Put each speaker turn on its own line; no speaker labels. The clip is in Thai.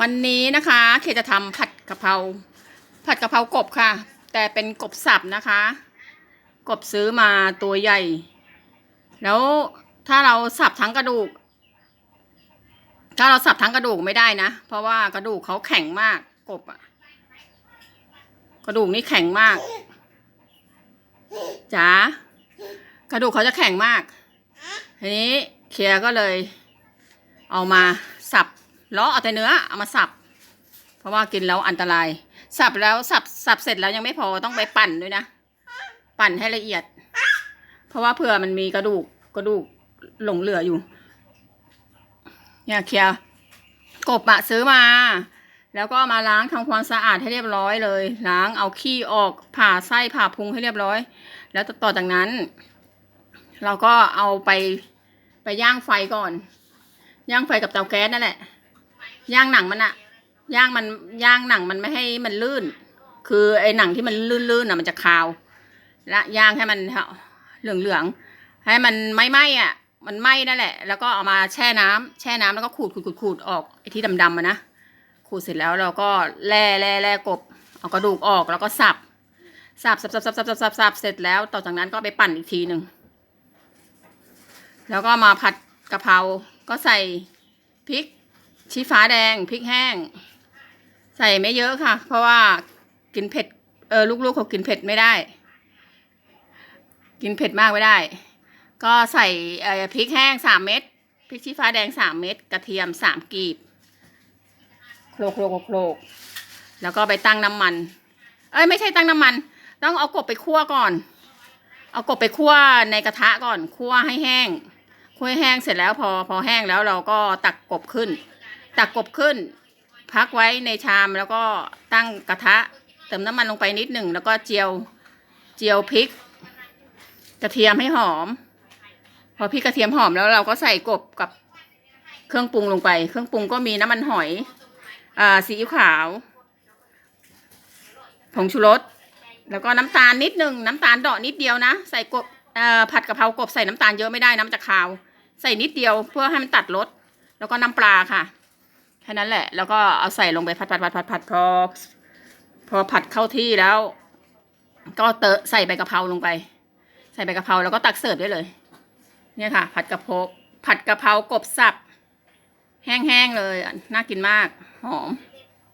วันนี้นะคะเคจะทำผัดกะเพราผัดกะเพรากบค่ะ แต่เป็นกบสับนะคะ กบซื้อมาตัวใหญ่ แล้วถ้าเราสับทั้งกระดูก ถ้าเราสับทั้งกระดูกไม่ได้นะ เพราะว่ากระดูกเขาแข็งมากกบอะกระดูกนี่แข็งมากจ๋ากระดูกเขาจะแข็งมากทีนี้เคียก็เลย เอามาสับ ล้อเอาแต่เนื้อเอามาสับ เพราะว่ากินแล้วอันตราย สับแล้วสับสับเสร็จแล้วยังไม่พอต้องไปปั่นด้วยนะ ปั่นให้ละเอียด เพราะว่าเผื่อมันมีกระดูกกระดูกหลงเหลืออยู่ เนี่ยเคียร์กบอะซื้อมา แล้วก็มาล้างทำความสะอาดให้เรียบร้อยเลย ล้างเอาขี้ออกผ่าไส้ผ่าพุงให้เรียบร้อย แล้วต่อจากนั้น เราก็เอาไปไปย่างไฟก่อน ย่างไฟกับเตาแก๊สนั่นแหละ ย่างหนังมันอะย่างมันย่างหนังมันไม่ให้มันลื่น คือไอ้หนังที่มันลื่นๆอะมันจะคาวและย่างให้มันเหลืองๆให้มันไม่ไหม้อะมันไหม้นั่นแหละ แล้วก็เอามาแช่น้ำแช่น้ำแล้วก็ขูดขูดขูดขูดออกไอ้ที่ดำๆอะนะขูดเสร็จแล้วเราก็แล่แล่แล่กบเอากระดูกออกแล้วก็สับสับสับสับสับสับสับสับสับเสร็จแล้ว ต่อจากนั้นก็ไปปั่นอีกทีหนึ่งแล้วก็มาผัดกะเพราก็ใส่พริก ชี้ฟ้าแดงพริกแห้ง ใส่ไม่เยอะค่ะ เพราะว่ากินเผ็ดเออลูกๆเขากินเผ็ดไม่ได้ กินเผ็ดมากไม่ได้ ก็ใส่เออพริกแห้งสามเม็ดพริกชี้ฟ้าแดงสามเม็ดกระเทียมสามกีบโคลกโคลกโคลกแล้วก็ไปตั้งน้ำมัน เอ้ยไม่ใช่ตั้งน้ำมัน ต้องเอากบไปคั่วก่อน เอากบไปคั่วในกระทะก่อนคั่วให้แห้งคั่วให้แห้งเสร็จแล้วพอพอแห้งแล้วเราก็ตักกบขึ้น ตักกบขึ้น พักไว้ในชามแล้วก็ตั้งกระทะ เติมน้ำมันลงไปนิดหนึ่งแล้วก็เจียวเจียวพริก กระเทียมให้หอม พอพริกกระเทียมหอมแล้วเราก็ใส่กบกับเครื่องปรุงลงไป เครื่องปรุงก็มีน้ำมันหอยอ่าซีอิ๊วขาวผงชูรสแล้วก็น้ำตาลนิดนึงน้ำตาลเดาะนิดเดียวนะ ใส่กบผัดกะเพรากบใส่น้ำตาลเยอะไม่ได้น้ำจะคาว ใส่นิดเดียวเพื่อให้มันตัดรสแล้วก็น้ำปลาค่ะ แค่นั้นแหละ แล้วก็เอาใส่ลงไปผัดผัดผัดผัดผัดพอพอผัดเข้าที่แล้ว ก็เตอะใส่ใบกะเพราลงไป ใส่ใบกะเพราแล้วก็ตักเสิร์ฟได้เลย เนี่ยค่ะ ผัดกะเพราผัดกะเพรากบสับ แห้งๆเลย น่ากินมาก หอม